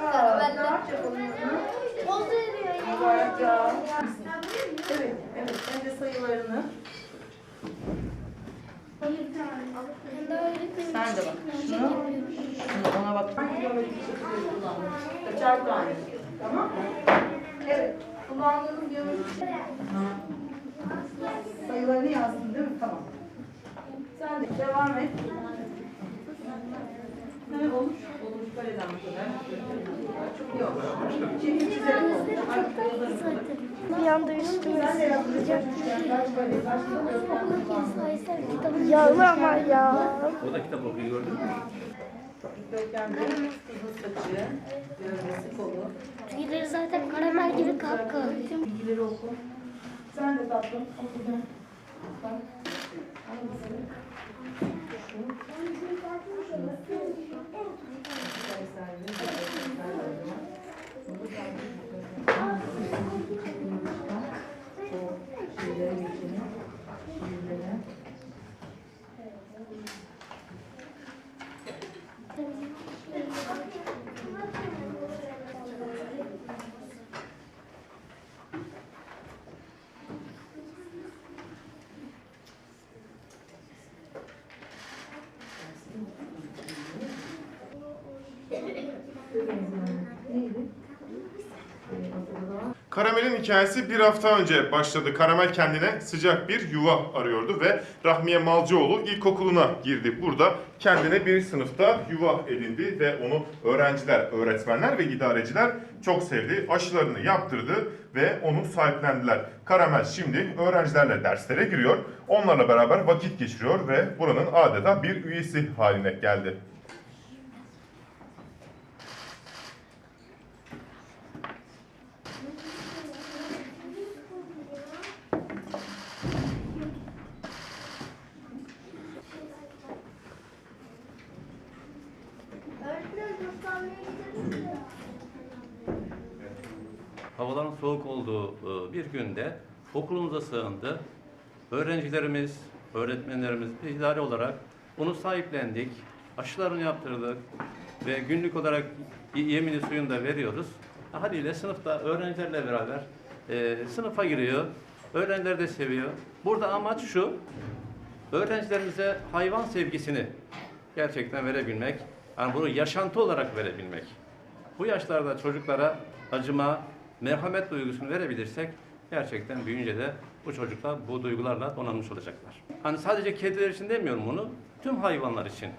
Aa, ne yapacak onu? Veriyor ya. Mübarek Evet, evet. Önce sayılarını. Sen de bak. Şunu, şunu ona bak. Kaçar tane. Tamam mı? Evet. Kullandığınız geometrik sayılarını yazdın değil mi? Tamam. Sen de devam et. Bir anda üstüme başlıyor. Yağlı ama ya. O da kitap okuyor gördün mü? Dikdörtgende saçı, gövdesi. Tüyleri zaten karamel gibi kapkara. Bilgileri oku. Sen de tatlım. Karamel'in hikayesi bir hafta önce başladı. Karamel kendine sıcak bir yuva arıyordu ve Rahmiye Malcıoğlu ilkokuluna girdi. Burada kendine bir sınıfta yuva edindi ve onu öğrenciler, öğretmenler ve idareciler çok sevdi. Aşılarını yaptırdı ve onu sahiplendiler. Karamel şimdi öğrencilerle derslere giriyor. Onlarla beraber vakit geçiriyor ve buranın adeta bir üyesi haline geldi. Havaların soğuk olduğu e, bir günde okulumuza sığındı. Öğrencilerimiz, öğretmenlerimiz, biz idare olarak onu sahiplendik. Aşılarını yaptırdık ve günlük olarak yemini suyunu da veriyoruz. Haliyle sınıfta öğrencilerle beraber e, sınıfa giriyor. Öğrenciler de seviyor. Burada amaç şu, öğrencilerimize hayvan sevgisini gerçekten verebilmek. Yani bunu yaşantı olarak verebilmek. Bu yaşlarda çocuklara acıma, merhamet duygusunu verebilirsek gerçekten büyüyünce de bu çocuklar bu duygularla donanmış olacaklar. Hani sadece kediler için demiyorum bunu, tüm hayvanlar için.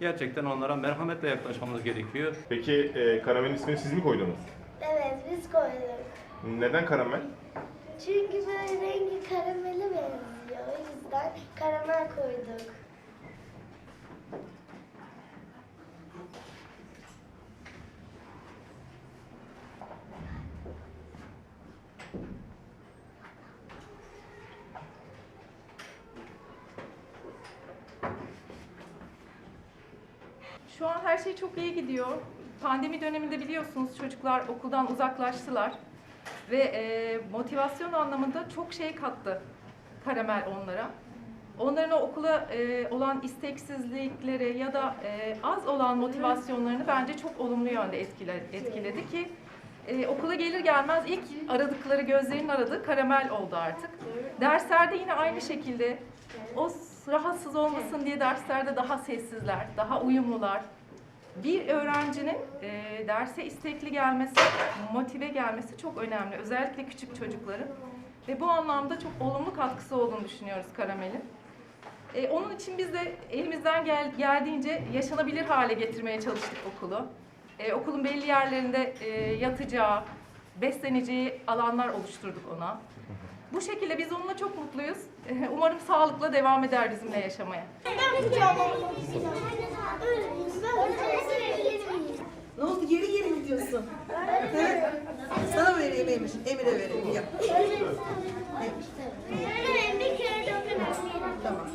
Gerçekten onlara merhametle yaklaşmamız gerekiyor. Peki e, Karamel'in ismini siz mi koydunuz? Evet biz koyduk. Neden Karamel? Çünkü böyle rengi karamele benziyor. O yüzden karamel koyduk. Şu an her şey çok iyi gidiyor. Pandemi döneminde biliyorsunuz çocuklar okuldan uzaklaştılar. Ve e, motivasyon anlamında çok şey kattı Karamel onlara. Onların o okula e, olan isteksizlikleri ya da e, az olan motivasyonlarını bence çok olumlu yönde etkile, etkiledi ki e, okula gelir gelmez ilk aradıkları, gözlerinin aradığı karamel oldu artık. Derslerde yine aynı şekilde o rahatsız olmasın diye derslerde daha sessizler, daha uyumlular. Bir öğrencinin e, derse istekli gelmesi, motive gelmesi çok önemli. Özellikle küçük çocukların. Ve bu anlamda çok olumlu katkısı olduğunu düşünüyoruz Karamel'in. E, onun için biz de elimizden gel, geldiğince yaşanabilir hale getirmeye çalıştık okulu. E, okulun belli yerlerinde e, yatacağı, besleneceği alanlar oluşturduk ona. Bu şekilde biz onunla çok mutluyuz. Ee, umarım sağlıkla devam eder bizimle yaşamaya. Ne oldu geri geri mi diyorsun? evet. Sana mı vereyim Emir? Emir'e vereyim. Yap. Emir. Tamam.